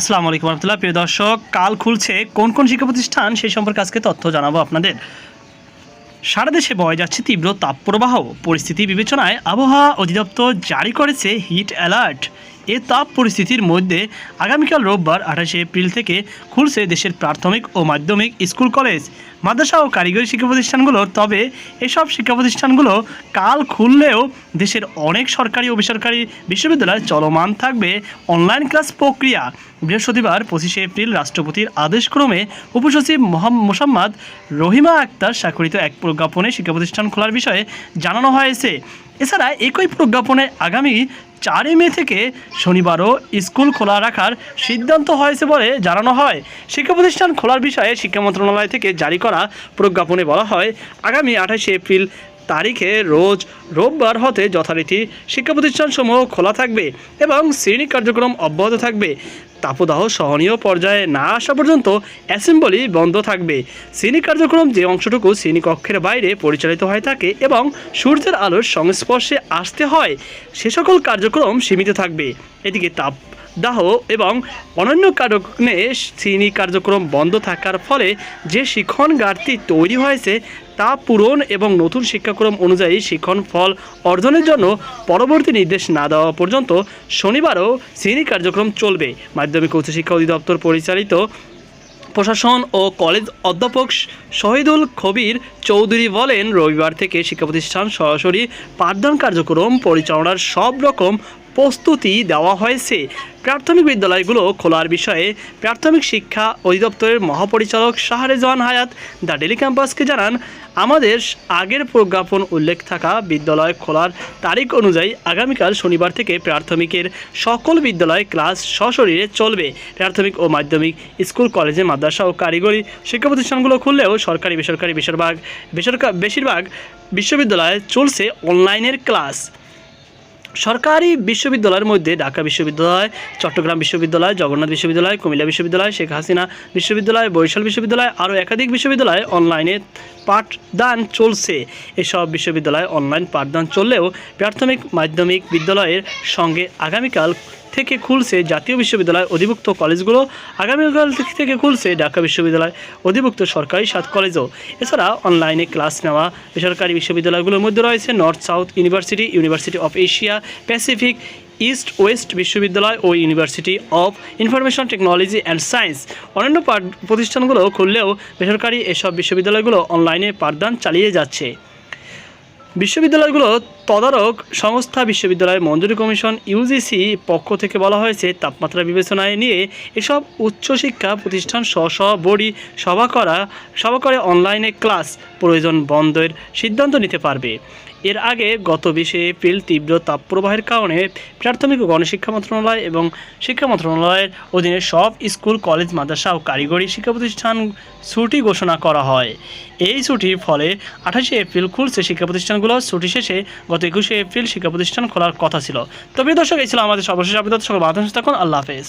আসসালামু আলাইকুম রহমতুল্লাহ। প্রিয় দর্শক, কাল খুলছে কোন কোন শিক্ষা প্রতিষ্ঠান? সেই সম্পর্কে আজকে তথ্য জানাব আপনাদের। সারা দেশে বয়ে যাচ্ছে তীব্র তাপপ্রবাহ। পরিস্থিতি বিবেচনায় আবহাওয়া অধিদপ্তর জারি করেছে হিট অ্যালার্ট। এ তাপ পরিস্থিতির মধ্যে আগামীকাল রোববার আঠাশে এপ্রিল থেকে খুলছে দেশের প্রাথমিক ও মাধ্যমিক স্কুল কলেজ। মাদ্রাসা ও কারিগরি শিক্ষা প্রতিষ্ঠানগুলো, তবে এসব শিক্ষা প্রতিষ্ঠানগুলো কাল খুললেও দেশের অনেক সরকারি ও বেসরকারি বিশ্ববিদ্যালয় চলমান থাকবে অনলাইন ক্লাস প্রক্রিয়া। বৃহস্পতিবার পঁচিশে এপ্রিল রাষ্ট্রপতির আদেশক্রমে উপসচিব মোসাম্মদ রহিমা আক্তার স্বাক্ষরিত এক প্রজ্ঞাপনে শিক্ষা প্রতিষ্ঠান খোলার বিষয়ে জানানো হয়েছে। এছাড়া একই প্রজ্ঞাপনে আগামী চারই মে থেকে শনিবারও স্কুল খোলা রাখার সিদ্ধান্ত হয়েছে বলে জানানো হয়। শিক্ষা প্রতিষ্ঠান খোলার বিষয়ে শিক্ষা মন্ত্রণালয় থেকে জারি করা প্রজ্ঞাপনে বলা হয়, আগামী আঠাশে এপ্রিল তারিখে রোজ রোববার হতে যথারীতি শিক্ষা প্রতিষ্ঠানসমূহ খোলা থাকবে এবং শ্রেণি কার্যক্রম অব্যাহত থাকবে। তাপদাহ সহনীয় পর্যায়ে না আসা পর্যন্ত অ্যাসেম্বলি বন্ধ থাকবে। শ্রেণি কার্যক্রম যে অংশটুকু শ্রেণীকক্ষের বাইরে পরিচালিত হয়ে থাকে এবং সূর্যের আলোর সংস্পর্শে আসতে হয়, সে সকল কার্যক্রম সীমিত থাকবে। এদিকে তাপ দাহ এবং অনন্য কারণে শ্রেণি কার্যক্রম বন্ধ থাকার ফলে যে শিক্ষণ ঘাটতি তৈরি হয়েছে তা পূরণ এবং নতুন শিক্ষাক্রম অনুযায়ী শিক্ষণ ফল অর্জনের জন্য পরবর্তী নির্দেশ না দেওয়া পর্যন্ত শনিবারও শ্রেণি কার্যক্রম চলবে। মাধ্যমিক উচ্চশিক্ষা অধিদপ্তর পরিচালিত প্রশাসন ও কলেজ অধ্যাপক শহীদুল খবির চৌধুরী বলেন, রবিবার থেকে শিক্ষা প্রতিষ্ঠান সরাসরি পাঠদান কার্যক্রম পরিচালনার সব রকম প্রস্তুতি দেওয়া হয়েছে। প্রাথমিক বিদ্যালয়গুলো খোলার বিষয়ে প্রাথমিক শিক্ষা অধিদপ্তরের মহাপরিচালক শাহরেজান হায়াত দ্য ডেলি ক্যাম্পাসকে জানান, আমাদের আগের প্রজ্ঞাপন উল্লেখ থাকা বিদ্যালয় খোলার তারিখ অনুযায়ী আগামীকাল শনিবার থেকে প্রাথমিকের সকল বিদ্যালয় ক্লাস সশরীরে চলবে। প্রাথমিক ও মাধ্যমিক স্কুল, কলেজে, মাদ্রাসা ও কারিগরি শিক্ষা প্রতিষ্ঠানগুলো খুললেও সরকারি বেসরকারি বেশিরভাগ বেসরকার বেশিরভাগ বিশ্ববিদ্যালয়ে চলছে অনলাইনের ক্লাস। সরকারি বিশ্ববিদ্যালয়ের মধ্যে ঢাকা বিশ্ববিদ্যালয়, চট্টগ্রাম বিশ্ববিদ্যালয়, জগন্নাথ বিশ্ববিদ্যালয়, কুমিল্লা বিশ্ববিদ্যালয়, শেখ হাসিনা বিশ্ববিদ্যালয়, বরিশাল বিশ্ববিদ্যালয়, আরও একাধিক বিশ্ববিদ্যালয়ে অনলাইনে পাঠদান চলছে। এসব বিশ্ববিদ্যালয়ে অনলাইন পাঠদান চললেও প্রাথমিক মাধ্যমিক বিদ্যালয়ের সঙ্গে আগামীকাল থেকে খুলছে জাতীয় বিশ্ববিদ্যালয় অধিভুক্ত কলেজগুলো আগামীকাল থেকে খুলছে ঢাকা বিশ্ববিদ্যালয় অধিভুক্ত সরকারি সাত কলেজও। এছাড়া অনলাইনে ক্লাস নেওয়া বেসরকারি বিশ্ববিদ্যালয়গুলোর মধ্যে রয়েছে North South University University of Asia Pacific East West বিশ্ববিদ্যালয় ও University of Information Technology and Science অন্যান্য প্রতিষ্ঠানগুলো খুললেও বেসরকারি এসব বিশ্ববিদ্যালয়গুলো অনলাইনে পাঠদান চালিয়ে যাচ্ছে। বিশ্ববিদ্যালয়গুলো তদারক সংস্থা বিশ্ববিদ্যালয় মঞ্জুরি কমিশন ইউজিসি পক্ষ থেকে বলা হয়েছে, তাপমাত্রা বিবেচনায় নিয়ে এসব উচ্চশিক্ষা প্রতিষ্ঠান স্ব স্ব বডি সভা করা, সভা করে অনলাইনে ক্লাস প্রয়োজন বন্ধের সিদ্ধান্ত নিতে পারবে। এর আগে গত বিশে এপ্রিল তীব্র তাপপ্রবাহের কারণে প্রাথমিক ও গণশিক্ষা মন্ত্রণালয় এবং শিক্ষা মন্ত্রণালয়ের অধীনে সব স্কুল, কলেজ, মাদ্রাসা ও কারিগরি শিক্ষা প্রতিষ্ঠান ছুটি ঘোষণা করা হয়। এই ছুটির ফলে আঠাশে এপ্রিল খুলছে শিক্ষা প্রতিষ্ঠানগুলো। ছুটি শেষে গত একুশে এপ্রিল শিক্ষা প্রতিষ্ঠান খোলার কথা ছিল। তবে দর্শক, এই ছিল আমাদের সর্বশেষ আবেদন সকল বাধা থাকুন। আল্লাহ হাফেজ।